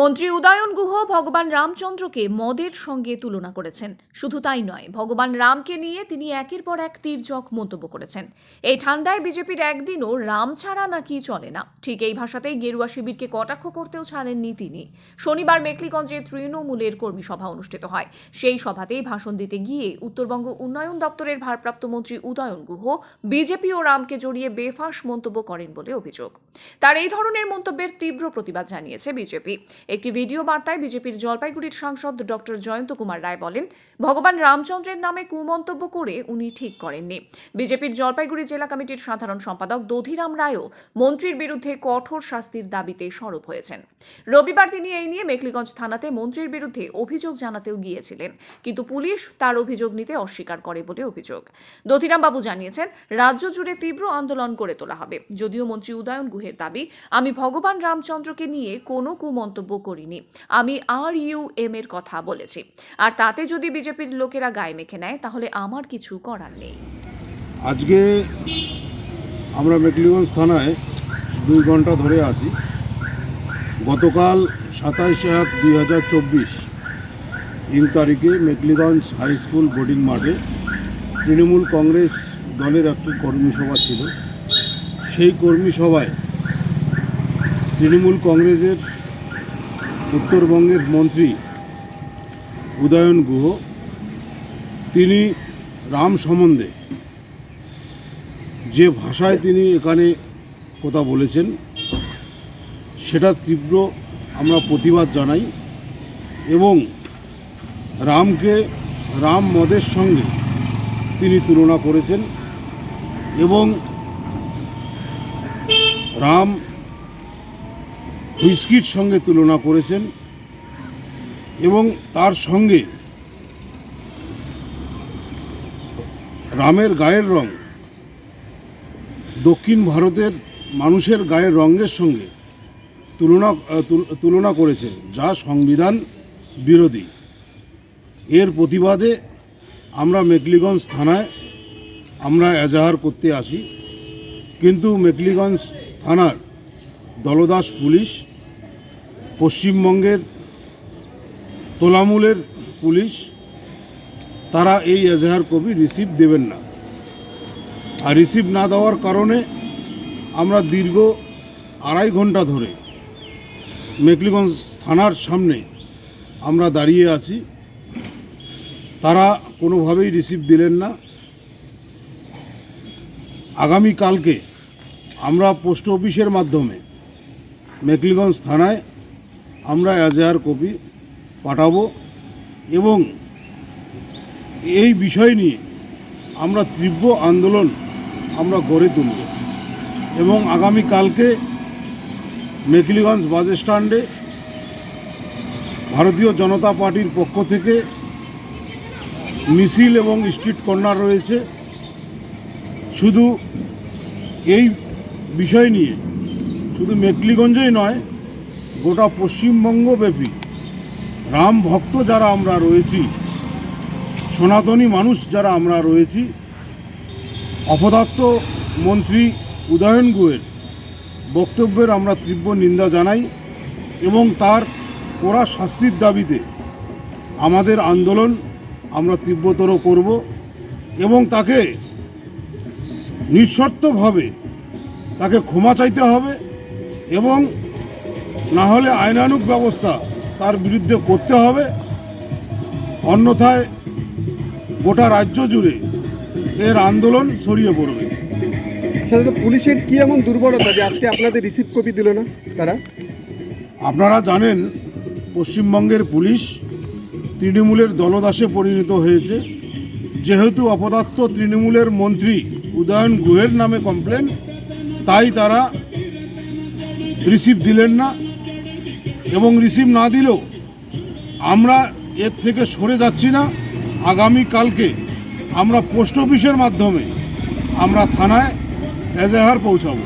মন্ত্রী উদয়ন গুহ ভগবান রামচন্দ্রকে মদের সঙ্গে তুলনা করেছেন। শুধু তাই নয়, ভগবান রামকে নিয়ে তিনি একের পর এক তীর্যক মন্তব্য করেছেন। এই ঠান্ডায় বিজেপির একদিনও রাম ছাড়া নাকি চলে না। ঠিক এই ভাষাতেই গেরুয়া শিবিরকে কটাক্ষ করতেও ছাড়েননি তিনি। শনিবার মেকলিগঞ্জে তৃণমূলের কর্মী সভা অনুষ্ঠিত হয়। সেই সভাতেই ভাষণ দিতে গিয়ে উত্তরবঙ্গ উন্নয়ন দপ্তরের ভারপ্রাপ্ত মন্ত্রী উদয়ন গুহ বিজেপি ও রামকে জড়িয়ে বেফাঁস মন্তব্য করেন বলে অভিযোগ। তার এই ধরনের মন্তব্যের তীব্র প্রতিবাদ জানিয়েছে বিজেপি। একটি ভিডিও বার্তায় বিজেপির জলপাইগুড়ির সাংসদ ডক্টর জয়ন্ত কুমার রায় বলেন, ভগবান রামচন্দ্রের নামে কুমন্তব্য করে উনি ঠিক করেননি। বিজেপির জলপাইগুড়ি জেলা কমিটির সাধারণ সম্পাদক দধিরাম রায়ও মন্ত্রীর বিরুদ্ধে কঠোর শাস্তির দাবিতে সরব হয়েছেন। রবিবার তিনি এই নিয়ে মেখলিগঞ্জ থানাতে মন্ত্রীর বিরুদ্ধে অভিযোগ জানাতেও গিয়েছিলেন, কিন্তু পুলিশ তার অভিযোগ নিতে অস্বীকার করে বলে অভিযোগ। দধিরাম বাবু জানিয়েছেন, রাজ্য জুড়ে তীব্র আন্দোলন করে তোলা হবে। যদিও মন্ত্রী উদয়ন গুহের দাবি, আমি ভগবান রামচন্দ্রকে নিয়ে কোনো কুমন্তব্য করিনি। আমি আর ইউ এম এর কথা বলেছি। আর তাতে যদি বিজেপির লোকেরা গায়ে মেখে নেয়, তাহলে আমার কিছু করার নেই। আজকে আমরা মেকলিগঞ্জ থানায় দুই ঘণ্টা ধরে আছি। গতকাল সাতাইশে এক দুই হাজার চব্বিশ তিন তারিখে মেকলিগঞ্জ হাই স্কুল বোর্ডিং মাঠে তৃণমূল কংগ্রেস দলের একটি কর্মী সভা ছিল। সেই কর্মী সভায় তৃণমূল কংগ্রেসের উত্তরবঙ্গের মন্ত্রী উদয়ন গুহ, তিনি রাম সম্বন্ধে যে ভাষায় তিনি এখানে কথা বলেছেন, সেটা তীব্র আমরা প্রতিবাদ জানাই এবং রামকে, রাম মদের সঙ্গে তিনি তুলনা করেছেন এবং রাম হুইস্কির সঙ্গে তুলনা করেছেন এবং তার সঙ্গে রামের গায়ের রং, দক্ষিণ ভারতের মানুষের গায়ের রঙের সঙ্গে তুলনা তুলনা করেছেন, যা সংবিধান বিরোধী। এর প্রতিবাদে আমরা মেকলিগঞ্জ থানায় আমরা এজাহার করতে আসি। কিন্তু মেকলিগঞ্জ থানার দলদাস পুলিশ পশ্চিমবঙ্গের তোলামূলের পুলিশ, তারা এই এজাহার কপি রিসিভ দেবেন না। আর রিসিভ না দেওয়ার কারণে আমরা দীর্ঘ আড়াই ঘণ্টা ধরে মেকলিগঞ্জ থানার সামনে আমরা দাঁড়িয়ে আছি। তারা কোনোভাবেই রিসিভ দিলেন না। আগামী কালকে আমরা পোস্ট অফিসের মাধ্যমে মেকলিগঞ্জ থানায় আমরা এজাহার কপি পাঠাবো এবং এই বিষয় নিয়ে আমরা তীব্র আন্দোলন আমরা গড়ে তুলব এবং আগামী কালকে মেকলিগঞ্জ বাস স্ট্যান্ডে ভারতীয় জনতা পার্টির পক্ষ থেকে মিছিল এবং স্ট্রিট কর্নার রয়েছে। শুধু এই বিষয় নিয়ে, শুধু মেকলিগঞ্জেই নয় গোটা পশ্চিমবঙ্গব্যাপী রাম ভক্ত যারা আমরা রয়েছি, সনাতনী মানুষ যারা আমরা রয়েছি, অপদার্থ মন্ত্রী উদয়ন গুয়ের বক্তব্যের আমরা তীব্র নিন্দা জানাই এবং তার কড়া শাস্তির দাবিতে আমাদের আন্দোলন আমরা তীব্রতর করব এবং তাকে নিঃশর্তভাবে তাকে ক্ষমা চাইতে হবে এবং না হলে আইনানুগ ব্যবস্থা তার বিরুদ্ধে করতে হবে। অন্যথায় গোটা রাজ্য জুড়ে এর আন্দোলন ছড়িয়ে পড়বে। আচ্ছা দাদা পুলিশের কি এমন দুর্বলতা যে আজকে আপনাদের রিসিভ কপি দিল না তারা? আপনারা জানেন পশ্চিমবঙ্গের পুলিশ তৃণমূলের দলদাসে পরিণত হয়েছে। যেহেতু অপদার্থ তৃণমূলের মন্ত্রী উদয়ন গুহের নামে কমপ্লেন তাই তারা রিসিভ দিলেন না। এবং রিসিভ না দিলেও আমরা এর থেকে সরে যাচ্ছি না। আগামী কালকে আমরা পোস্ট অফিসের মাধ্যমে আমরা থানায় এজাহার পৌঁছাবো।